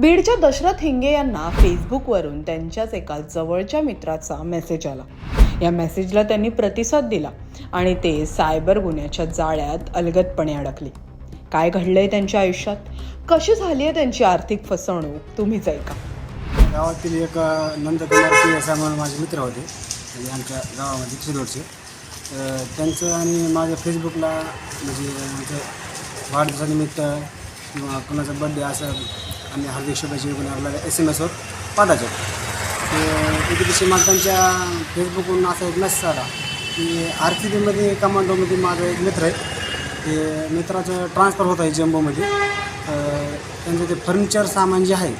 बीडच्या दशरथ हिंगे यांना फेसबुकवरून त्यांच्याच एका जवळच्या मित्राचा मेसेज आला. या मेसेजला त्यांनी प्रतिसाद दिला आणि ते सायबर गुन्ह्याच्या जाळ्यात अलगदपणे अडकले. काय घडलंय त्यांच्या आयुष्यात? कशी झाली आहे त्यांची आर्थिक फसवणूक? तुम्हीच ऐका गावातील एक नंदकुमार पी म्हणून माझे मित्र होते. म्हणजे आमच्या गावामध्ये चिरोडचे त्यांचं आणि माझ्या फेसबुकला म्हणजे आमचं वाढदिवसानिमित्त किंवा कुणाचा बड्डे असं आणि हार्दिक शुभेच्छा आपल्याला एस एम एसवर पाठवायचे. एके दिवशी मला त्यांच्या फेसबुकवरून असा एक मेसेज आला की आर सी बीमध्ये कमांडोमध्ये माझा एक मित्र आहे. ते मित्राचं ट्रान्सफर होत आहे जम्बोमध्ये त्यांचं ते फर्निचर सामान जे आहे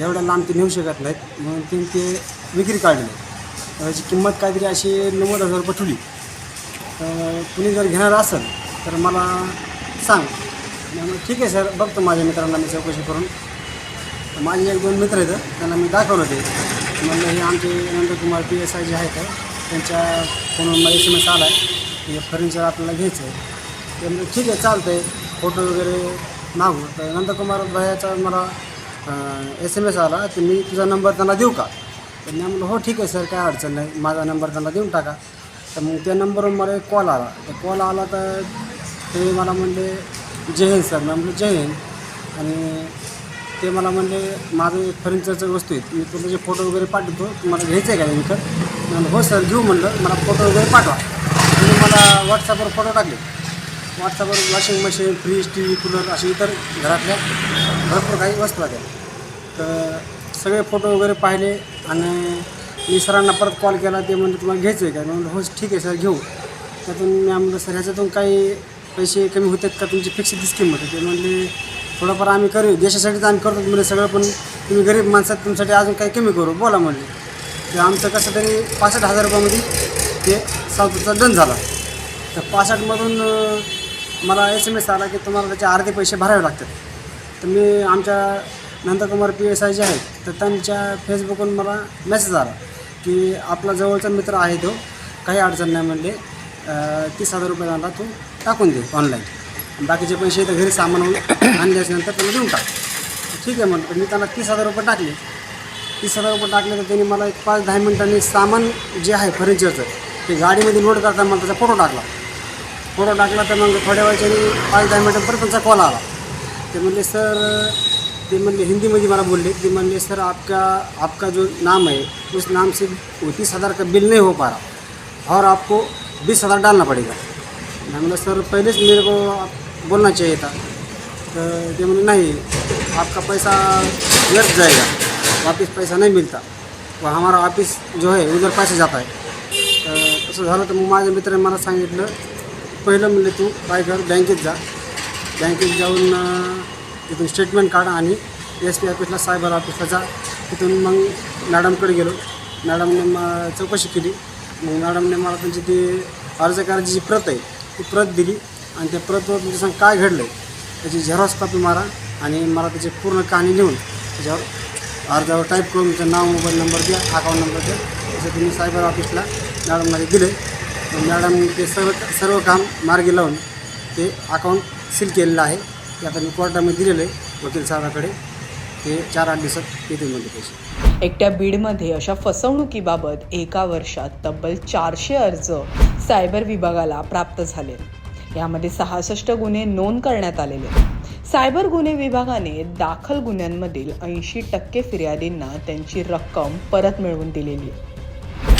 एवढ्या लांब ते नेऊ शकत नाहीत. म्हणून त्यांनी ते विक्री काढली. त्याची किंमत काहीतरी अशी नव्वद हजार रुपये ठेवली. कुणी जर घेणार असेल तर मला सांग. ठीक आहे सर. बघतो माझ्या मित्रांना मी चौकशी करून. तर माझे एक दोन मित्र आहेत त्यांना मी दाखवलं ते. म्हणलं हे आमचे नंदकुमार पी एस आय जे आहेत त्यांच्या फोनवर मला एस एम एस आला आहे हे फर्निचर आपल्याला घ्यायचं आहे ते म्हणजे ठीक आहे चालतं आहे फोटो वगैरे मागू. तर नंदकुमार भयाचा मला एस एम एस आला. तर मी तुझा नंबर त्यांना देऊ का? तर मी म्हणलं हो ठीक आहे सर काय अडचण नाही. माझा नंबर त्यांना देऊन टाका. तर मग त्या नंबरवर मला एक कॉल आला. तर कॉल आला तर ते मला म्हणले जय हिंद सर. मी म्हणलं जय हिंद. आणि ते मला म्हणले माझं एक फर्निचरचं वस्तू आहेत मी तुमचे फोटो वगैरे पाठवतो तुम्हाला घ्यायचं आहे का हे विकत म्हणलं हो सर घेऊ म्हणलं मला फोटो वगैरे पाठवा. तुम्ही मला व्हॉट्सअपवर फोटो टाकले. व्हॉट्सअपवर washing machine fridge T V cooler असे इतर घरातल्या भरपूर काही वस्तू आहेत. तर सगळे फोटो वगैरे पाहिले आणि मी सरांना परत कॉल केला ते म्हणलं तुम्हाला घ्यायचं आहे का? म्हणलं हो ठीक आहे सर घेऊ. त्यातून मी म्हणलं सर ह्याच्यातून काही पैसे कमी होतात का? तुमची फिक्स ती होते. ते म्हणले थोडंफार आम्ही करू. देशासाठीच आम्ही करतो म्हणजे सगळं पण तुम्ही गरीब माणसात तुमच्यासाठी अजून काही कमी करू. बोला म्हणले. ते आमचं कसं तरी पासष्ट हजार रुपयामध्ये ते साऊथचा डन झाला. तर पासष्टमधून मला एस एम एस आला की तुम्हाला त्याचे अर्धे पैसे भरावे लागतात. तर मी आमच्या नंदकुमार पी एस आय जे आहेत तर त्यांच्या फेसबुकवरून मला मेसेज आला की आपला जवळचा मित्र आहे तो काही अडचण नाही म्हणले. तीस हजार रुपये त्यांना तू टाकून दे ऑनलाईन बाकीचे पैसे इथं घरी सामान आणले असल्यानंतर त्यांना देऊन टाक. ठीक आहे म्हणतो मी त्यांना तीस हजार रुपये टाकले. तीस हजार रुपये टाकले तर त्यांनी मला एक पाच दहा मिनिटांनी सामान जे आहे फर्निचरचं ते गाडीमध्ये लोड करताना मला त्याचा फोटो टाकला. फोटो टाकला तर मग थोड्या वेळाच्या पाच दहा मिनटं परत त्यांचा कॉल आला. ते म्हणले सर ते म्हणले हिंदीमध्ये मला बोलले. ते म्हणले सर आपका आपका जो नाम है उस नाम से तीस हज़ार का बिल नहीं हो पा रहा और आपको बीस हज़ार डालना पड़ेगा. मैं सर पहले से मेरे को आप बोलना चाहिए था। तो ते म्हणले नहीं आपका पैसा व्यर्थ जाएगा वापस पैसा नहीं मिलता। वो हमारा ऑफिस जो है उधर पैसे जाता है। तर तसं झालं तर मग माझ्या मित्राने मला सांगितलं पहिलं म्हणले तू काय कर बँकेत जा. बँकेत जाऊन तिथून स्टेटमेंट काढा आणि एस पी ऑफिसला सायबर ऑफिसला जा. तिथून मग मॅडमकडे गेलो. मॅडमने मग चौकशी केली. मग मॅडमने मला त्यांची ती अर्ज करायची जी प्रत आहे ती प्रत दिली. आणि ते परत तुमच्या सांग काय घडलं त्याची झेरॉक्स कॉपी मारा आणि मला त्याची पूर्ण कहाणी लिहून त्याच्यावर अर्जावर टाईप करून तुमचं नाव मोबाईल नंबर द्या अकाउंट नंबर द्या. तसं तुम्ही सायबर ऑफिसला मॅडममध्ये दिले तर मॅडम ते सर्व सर्व काम मार्गी लावून ते अकाउंट सील केलेलं आहे. ते आता मी कोर्टामध्ये दिलेलं आहे वकील साहेबाकडे. ते चार आठ दिवसात येतील म्हणजे पैसे. एकट्या बीडमध्ये अशा फसवणुकीबाबत एका वर्षात तब्बल चारशे अर्ज सायबर विभागाला प्राप्त झाले. यामध्ये सहासष्ट गुन्हे नोंद करण्यात आलेले आहेत. सायबर गुन्हे विभागाने दाखल गुन्ह्यांमधील ऐंशी टक्के फिर्यादींना त्यांची रक्कम परत मिळवून दिलेली आहे.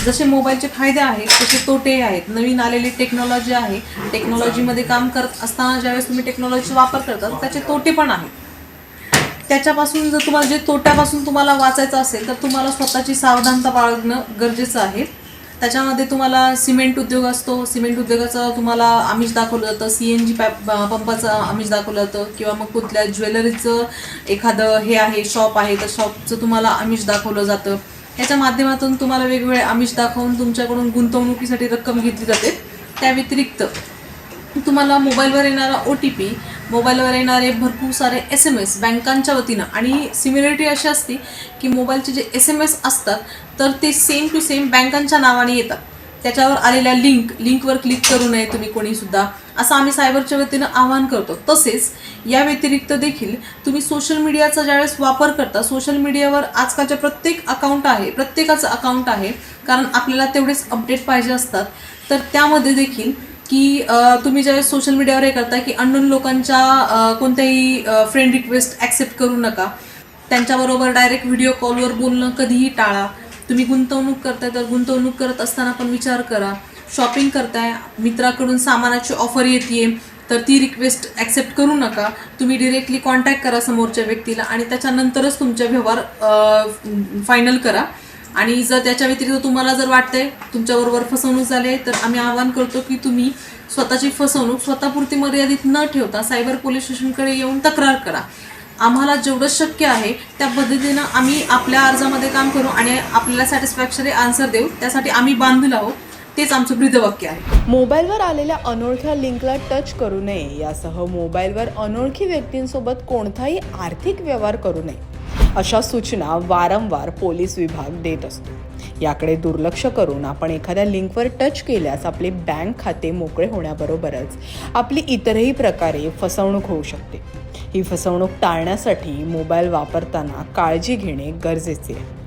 जसे मोबाईलचे फायदे आहेत तसे तोटे आहेत. नवीन आलेली टेक्नॉलॉजी आहे. टेक्नॉलॉजीमध्ये काम करत असताना ज्यावेळेस तुम्ही टेक्नॉलॉजीचा वापर करता त्याचे तोटे पण आहेत. त्याच्यापासून जर तुम्हाला जे तोट्यापासून तुम्हाला वाचायचं असेल तर तुम्हाला स्वतःची सावधानता बाळगणं गरजेचं आहे. त्याच्यामध्ये तुम्हाला सिमेंट उद्योग असतो. सिमेंट उद्योगाचं तुम्हाला आमिष दाखवलं जातं. सी एन जी पॅप पंपाचं आमिष दाखवलं जातं. किंवा मग कुठल्या ज्वेलरीचं एखादं हे आहे शॉप आहे तर शॉपचं तुम्हाला आमिष दाखवलं जातं. याच्या माध्यमातून तुम्हाला वेगवेगळे आमिष दाखवून तुमच्याकडून गुंतवणुकीसाठी रक्कम घेतली जाते. त्या व्यतिरिक्त तुम्हाला मोबाईलवर येणारा ओ टी पी मोबाईलवर येणारे भरपूर सारे एस एम एस बँकांच्या वतीनं आणि सिमिलरिटी अशी असते की मोबाईलचे जे एस एम एस असतात तर ते सेम टू सेम बँकांच्या नावाने येतात. त्याच्यावर आलेल्या लिंक लिंकवर क्लिक करू नये तुम्ही कोणीसुद्धा. असं आम्ही सायबरच्या वतीनं आवाहन करतो. तसेच या व्यतिरिक्त देखील तुम्ही सोशल मीडियाचा ज्यावेळेस वापर करता सोशल मीडियावर आजकालच्या प्रत्येक अकाउंट आहे प्रत्येकाचं अकाउंट आहे कारण आपल्याला तेवढेच अपडेट पाहिजे असतात. तर त्यामध्ये देखील की तुम्ही ज्यावेळेस सोशल मीडियावर हे करता की अननोन लोकांच्या कोणत्याही फ्रेंड रिक्वेस्ट ॲक्सेप्ट करू नका. त्यांच्याबरोबर डायरेक्ट व्हिडिओ कॉलवर बोलणं कधीही टाळा. तुम्ही गुंतवणूक करताय तर गुंतवणूक करत असताना पण विचार करा. शॉपिंग करताय मित्राकडून सामानाची ऑफर येते तर ती रिक्वेस्ट ॲक्सेप्ट करू नका. तुम्ही डिरेक्टली कॉन्टॅक्ट करा समोरच्या व्यक्तीला आणि त्याच्यानंतरच तुमच्या व्यवहार फायनल करा. आणि जर त्याच्या व्यतिरिक्त तुम्हाला जर वाटतंय तुमच्याबरोबर फसवणूक झाली आहे तर आम्ही आवाहन करतो की तुम्ही स्वतःची फसवणूक स्वतःपुरती मर्यादित न ठेवता सायबर पोलीस स्टेशनकडे येऊन तक्रार करा. आम्हाला जेवढं शक्य आहे त्या पद्धतीनं आम्ही आपल्या अर्जामध्ये काम करू आणि आपल्याला सॅटिस्फॅक्शरी आन्सर देऊ. त्यासाठी आम्ही बांधील आहोत. तेच आमचं ब्रीदवाक्य आहे. मोबाईलवर आलेल्या अनोळख्या लिंकला टच करू नये. यासह मोबाईलवर अनोळखी व्यक्तींसोबत कोणताही आर्थिक व्यवहार करू नये. अशा सूचना वारंवार पोलीस विभाग देत असतो. याकडे दुर्लक्ष करून आपण एखाद्या लिंकवर टच केल्यास आपले बँक खाते मोकळे होण्याबरोबरच आपली इतरही प्रकारे फसवणूक होऊ शकते. ही फसवणूक टाळण्यासाठी मोबाईल वापरताना काळजी घेणे गरजेचे आहे.